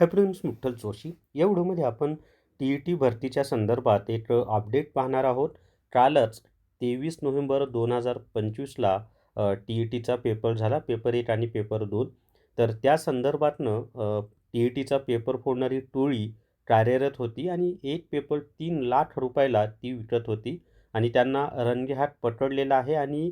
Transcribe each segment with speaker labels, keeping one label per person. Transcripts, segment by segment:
Speaker 1: Hi friends Vitthal Joshi. या व्हिडिओमध्ये आपण टी ई टी भरतीच्या संदर्भात एक अपडेट पाहणार आहोत. कालच तेवीस नोव्हेंबर दोन हजार पंचवीसला टी ई टीचा पेपर झाला पेपर एक आणि पेपर दोन. तर त्या संदर्भातनं टी ई टीचा पेपर फोडणारी टोळी कार्यरत होती आणि एक पेपर तीन लाख रुपयाला ती विकत होती आणि त्यांना रंगेहात पकडलेला आहे आणि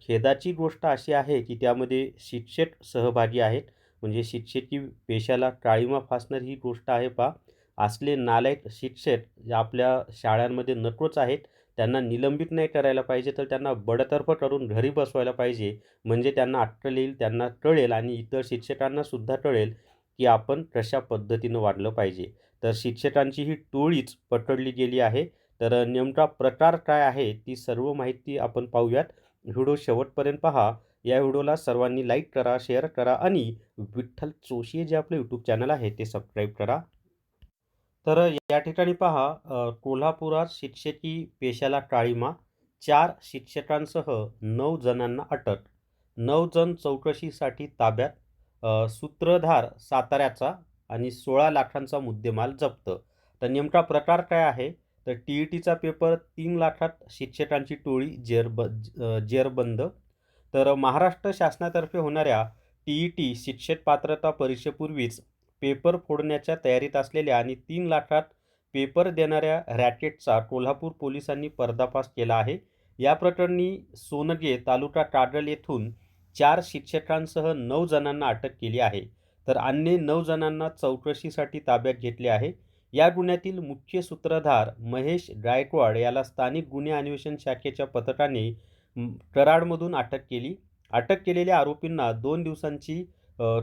Speaker 1: खेदाची गोष्ट अशी आहे की त्यामध्ये शिक्षक सहभागी आहेत. म्हणजे शिक्षेची पेशाला काळीमा फासणार ही गोष्ट आहे पा असले नालायक शिक्षक जे आपल्या शाळांमध्ये नकोच आहेत त्यांना निलंबित नाही करायला पाहिजे तर त्यांना बडतर्फ करून घरी बसवायला पाहिजे. म्हणजे त्यांना अक्कल येईल त्यांना कळेल आणि इतर शिक्षकांना सुद्धा कळेल की आपण कशा पद्धतीनं वाढलं पाहिजे. तर शिक्षकांची ही टोळीच पकडली गेली आहे. तर नेमका प्रकार काय आहे ती सर्व माहिती आपण पाहूयात. व्हिडिओ शेवटपर्यंत पहा. या व्हिडिओला सर्वांनी लाईक करा शेअर करा आणि विठ्ठल जोशी जे आपलं यूट्यूब चॅनल आहे ते सबस्क्राईब करा. तर या ठिकाणी पहा कोल्हापुरात शिक्षकी पेशाला काळीमा चार शिक्षकांसह नऊ जणांना अटक. नऊ जण चौकशीसाठी ताब्यात सूत्रधार साताऱ्याचा आणि सोळा लाखांचा मुद्देमाल जप्त. तर नेमका प्रकार काय आहे? तर टी ई टीचा पेपर तीन लाखात शिक्षकांची टोळी जेरब जेरबंद. तर महाराष्ट्र शासनातर्फे होणाऱ्या टी ई टी शिक्षक पात्रता परीक्षेपूर्वीच पेपर फोडण्याच्या तयारीत असलेल्या आणि तीन लाखात पेपर देणाऱ्या रॅकेटचा कोल्हापूर पोलिसांनी पर्दाफाश केला आहे. या प्रकरणी सोनगे तालुका कागल येथून चार शिक्षकांसह नऊ जणांना अटक केली आहे. तर अन्य नऊ जणांना चौकशीसाठी ताब्यात घेतले आहे. या गुन्ह्यातील मुख्य सूत्रधार महेश गायकवाड याला स्थानिक गुन्हे अन्वेषण शाखेच्या पथकाने कराडमधून अटक केली. अटक केलेल्या आरोपींना दोन दिवसांची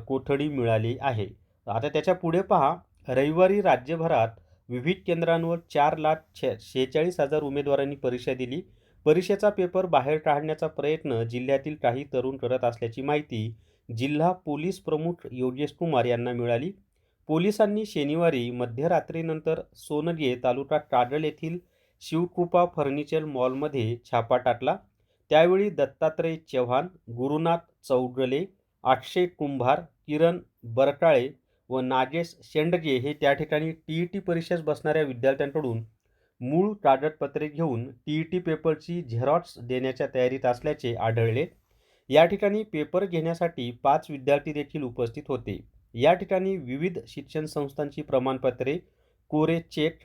Speaker 1: कोठडी मिळाली आहे. आता त्याच्या पुढे पहा. रविवारी राज्यभरात विविध केंद्रांवर चार लाख छे शेहेचाळीस हजार उमेदवारांनी परीक्षा दिली. परीक्षेचा पेपर बाहेर काढण्याचा प्रयत्न जिल्ह्यातील काही तरुण करत असल्याची माहिती जिल्हा पोलीस प्रमुख योगेश कुमार यांना मिळाली. पोलिसांनी शनिवारी मध्यरात्रीनंतर सोनगे तालुका कागल येथील शिवकृपा फर्निचर मॉलमध्ये छापा टाकला. त्यावेळी दत्तात्रय चव्हाण गुरुनाथ चौगले अक्षय कुंभार किरण बरकाळे व नागेश शेंडगे हे त्या ठिकाणी टी ई टी परीक्षेस बसणाऱ्या विद्यार्थ्यांकडून मूळ कागदपत्रे घेऊन टी ई टी पेपरची झेरॉक्स देण्याच्या तयारीत असल्याचे आढळले. या ठिकाणी पेपर घेण्यासाठी पाच विद्यार्थी देखील उपस्थित होते. या ठिकाणी विविध शिक्षण संस्थांची प्रमाणपत्रे कोरे चेक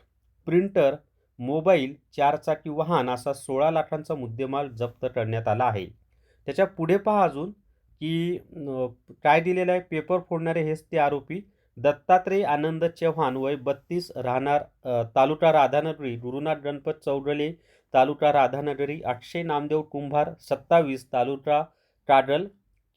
Speaker 1: प्रिंटर मोबाईल चारचाकी वाहन असा सोळा लाखांचा मुद्देमाल जप्त करण्यात आला आहे. त्याच्या पुढे पहा अजून की काय दिलेलं आहे? पेपर फोडणारे हेच ते आरोपी दत्तात्रय आनंद चव्हाण वय बत्तीस राहणार तालुका राधानगरी गुरुनाथ गणपत चौगले तालुका राधानगरी अक्षय नामदेव कुंभार सत्तावीस तालुका कागल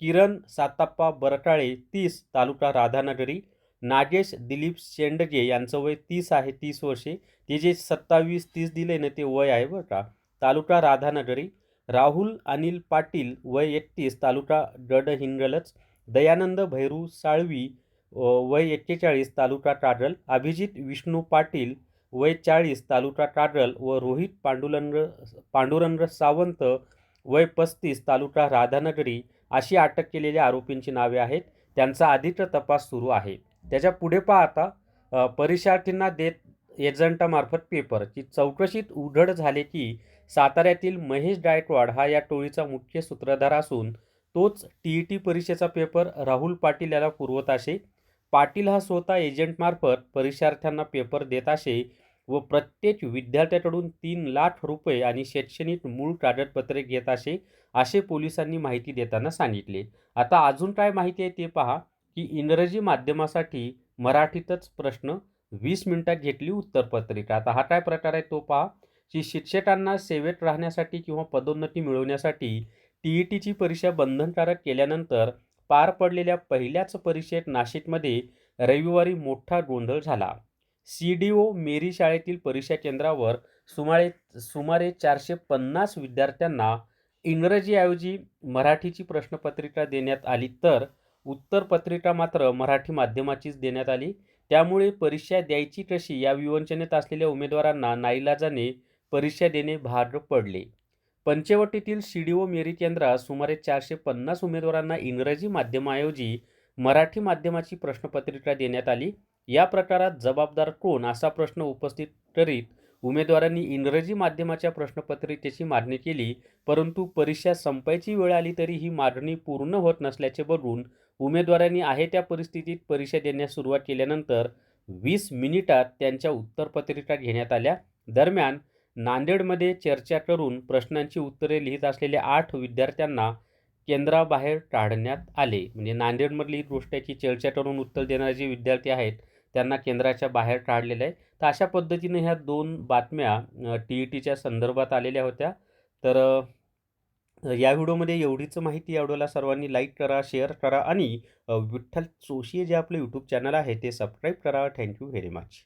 Speaker 1: किरण साताप्पा बरकाळे तीस तालुका राधानगरी नागेश दिलीप शेंडगे यांचं वय तीस आहे तीस वर्षे. ते जे सत्तावीस तीस दिले ना ते वय आहे बरं का. तालुका राधानगरी. राहुल अनिल पाटील वय एकतीस. तालुका गडहिंगलज. दयानंद भैरू साळवी वय एक्केचाळीस. तालुका काडल अभिजित विष्णू पाटील वय चाळीस. तालुका काडल व रोहित पांडुरंग पांडुरंग सावंत वय पस्तीस. तालुका राधानगरी. अशी अटक केलेल्या आरोपींची नावे आहेत. त्यांचा अधिक तपास सुरू आहे. त्याच्या पुढे पाहता आता परीक्षार्थींना देत एजंटामार्फत पेपरची चौकशीत उघड झाले की साताऱ्यातील महेश गायकवाड हा या टोळीचा मुख्य सूत्रधार असून तोच टी ई टी परीक्षेचा पेपर राहुल पाटील याला पुरवत असे. पाटील हा स्वतः एजंटमार्फत परीक्षार्थ्यांना पेपर देत असे व प्रत्येक विद्यार्थ्याकडून तीन लाख रुपये आणि शैक्षणिक मूळ कागदपत्रे घेत असे असे पोलिसांनी माहिती देताना सांगितले. आता अजून काय माहिती आहे ते पहा. की इंग्रजी माध्यमासाठी मराठीतच प्रश्न वीस मिनिटात घेतली उत्तरपत्रिका. आता हा काय प्रकार आहे तो पहा. की शिक्षकांना सेवेत राहण्यासाठी किंवा पदोन्नती मिळवण्यासाठी टी ई टीची परीक्षा बंधनकारक केल्यानंतर पार पडलेल्या पहिल्याच परीक्षेत नाशिकमध्ये रविवारी मोठा गोंधळ झाला. सी डी ओ मेरी शाळेतील परीक्षा केंद्रावर सुमारे सुमारे चारशे पन्नास विद्यार्थ्यांना इंग्रजीऐवजी मराठीची प्रश्नपत्रिका देण्यात आली. तर उत्तर पत्रिका मात्र मराठी माध्यमाचीच देण्यात आली. त्यामुळे परीक्षा द्यायची कशी या विवंचनेत असलेल्या उमेदवारांना नाईलाजाने परीक्षा देणे भाग पडले. पंचवटीतील सी डी ओ मेरी केंद्रात सुमारे चारशे पन्नास उमेदवारांना इंग्रजी माध्यमाऐवजी मराठी माध्यमाची प्रश्नपत्रिका देण्यात आली. या प्रकारात जबाबदार कोण असा प्रश्न उपस्थित करीत उमेदवारांनी इंग्रजी माध्यमाच्या प्रश्नपत्रिकेची मागणी केली परंतु परीक्षा संपायची वेळ आली तरी ही मागणी पूर्ण होत नसल्याचे बघून उमेदवारांनी आहे त्या परिस्थितीत परीक्षा देण्यास सुरुवात केल्यानंतर वीस मिनिटात त्यांच्या उत्तरपत्रिका घेण्यात आल्या. दरम्यान नांदेडमध्ये चर्चा करून प्रश्नांची उत्तरे लिहित असलेल्या आठ विद्यार्थ्यांना केंद्राबाहेर काढण्यात आले. म्हणजे नांदेडमधली गोष्टाची गोष्ट आहे की चर्चा करून उत्तर देणारे जे विद्यार्थी आहेत त्यांना केंद्राच्या बाहेर काढलेलं आहे. तर अशा पद्धतीने ह्या दोन बातम्या टी ई टीच्या संदर्भात आलेल्या होत्या. तर या व्हिडिओमध्ये एवढीच माहिती या व्हिडिओला सर्वांनी लाईक करा शेअर करा आणि विठ्ठल जोशी जे आपलं यूट्यूब चॅनल आहे ते सबस्क्राईब करा. Thank you very much